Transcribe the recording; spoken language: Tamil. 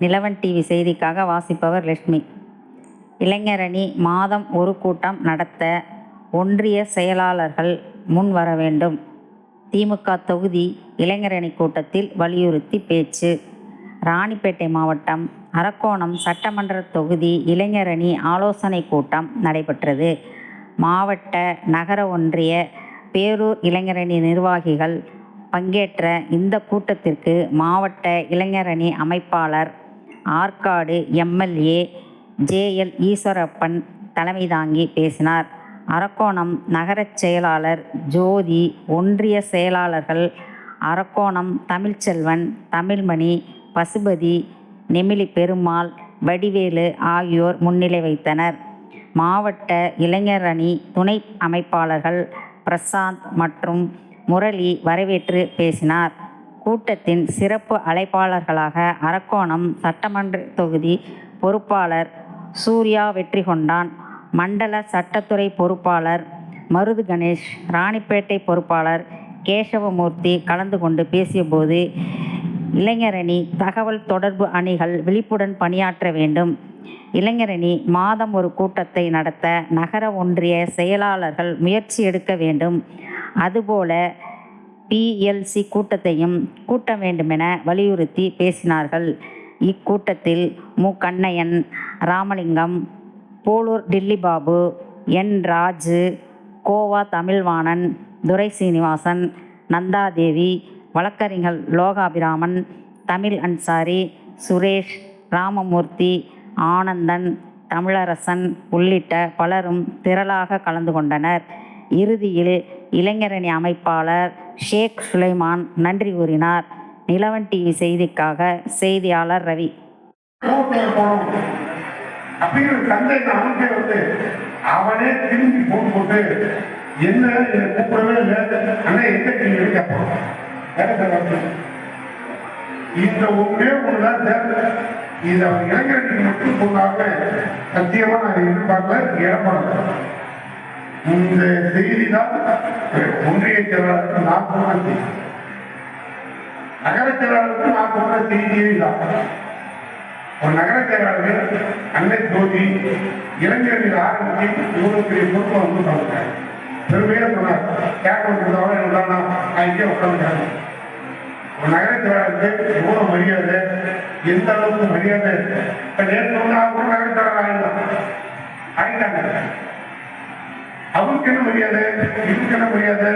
நிலவன் டிவி செய்திக்காக வாசிப்பவர் லட்சுமி. இளைஞரணி மாதம் ஒரு கூட்டம் நடத்த ஒன்றிய செயலாளர்கள் முன் வர வேண்டும். திமுக தொகுதி இளைஞரணி கூட்டத்தில் வலியுறுத்தி பேச்சு. ராணிப்பேட்டை மாவட்டம் அரக்கோணம் சட்டமன்ற தொகுதி இளைஞரணி ஆலோசனை கூட்டம் நடைபெற்றது. மாவட்ட நகர ஒன்றிய பேரூர் இளைஞரணி நிர்வாகிகள் பங்கேற்ற இந்த கூட்டத்திற்கு மாவட்ட இளைஞரணி அமைப்பாளர் ஆற்காடு எம்எல்ஏ ஜேஎல் ஈஸ்வரப்பன் தலைமை தாங்கி பேசினார். அரக்கோணம் நகரச் செயலாளர் ஜோதி ஒன்றிய செயலாளர்கள் அரக்கோணம் தமிழ்ச்செல்வன் தமிழ்மணி பசுபதி நெமிலி பெருமாள் வடிவேலு ஆகியோர் முன்னிலை வைத்தனர். மாவட்ட இளைஞர் அணி துணை அமைப்பாளர்கள் பிரசாந்த் மற்றும் முரளி வரவேற்று பேசினார். கூட்டத்தின் சிறப்பு அழைப்பாளர்களாக அரக்கோணம் சட்டமன்ற தொகுதி பொறுப்பாளர் சூர்யா வெற்றி கொண்டான். மண்டல சட்டத்துறை பொறுப்பாளர் மருது கணேஷ் ராணிப்பேட்டை பொறுப்பாளர் கேசவமூர்த்தி கலந்து கொண்டு பேசியபோது இளைஞரணி தகவல் தொடர்பு அணிகள் விழிப்புடன் பணியாற்ற வேண்டும். இளைஞரணி மாதம் ஒரு கூட்டத்தை நடத்த நகர ஒன்றிய செயலாளர்கள் முயற்சி எடுக்க வேண்டும். அதுபோல பிஎல்சி கூட்டத்தையும் கூட்ட வேண்டுமென வலியுறுத்தி பேசினார்கள். இக்கூட்டத்தில் மு. கண்ணையன் ராமலிங்கம் போலூர் டில்லி பாபு என். ராஜு கோவா தமிழ்வாணன் துரை சீனிவாசன் நந்தாதேவி வழக்கறிஞர் லோகாபிராமன் தமிழ் அன்சாரி சுரேஷ் ராமமூர்த்தி ஆனந்தன் தமிழரசன் உள்ளிட்ட பலரும் திரளாக கலந்து கொண்டனர். இறுதியில் இளைஞரணி அமைப்பாளர் ஷேக் சுலைமான் நன்றி கூறினார். நிலவன் டிவி செய்திக்காக செய்தியாளர் ரவி. அவனே திரும்பி போட்டு போட்டு என்ன கூப்பிடவே இல்லை. அண்ணா எந்த கேள்வி கேட்போம் இந்த ஒன்றே ஒண்ணுதான் தேவை இதை அவன் இளைஞர்களுக்கு மட்டும் சொன்னாங்க சத்தியமா நான் எதிர்பார்க்கல இடப்படல இந்த செய்தி தான் ஒன்றிய செயலாளருக்கு நான் சொன்ன செய்தி. நகர செயலாளருக்கு நான் சொன்ன செய்தியே தான் ஒரு நகர செயலாளர் அன்னை ஜோதி இளைஞர்கள் ஆரம்பித்து இவ்வளவு பெரிய பொறுப்பை வந்து சொல்லுங்க பெருமையாக சொன்னார். கேட்க வந்திருந்தவங்க என்ன நான் இங்கே உட்காந்துருக்காங்க ஒரு நகர செயலாளருக்கு எவ்வளவு மரியாதை? எந்த அளவுக்கு மரியாதை? இப்ப நேற்று ஒண்ணு கூட நகர செயலாளர் ஆயிடலாம் ஆயிட்டாங்க. அவனுக்கு என்ன மரியாதை இதுக்கு என்ன மரியாதை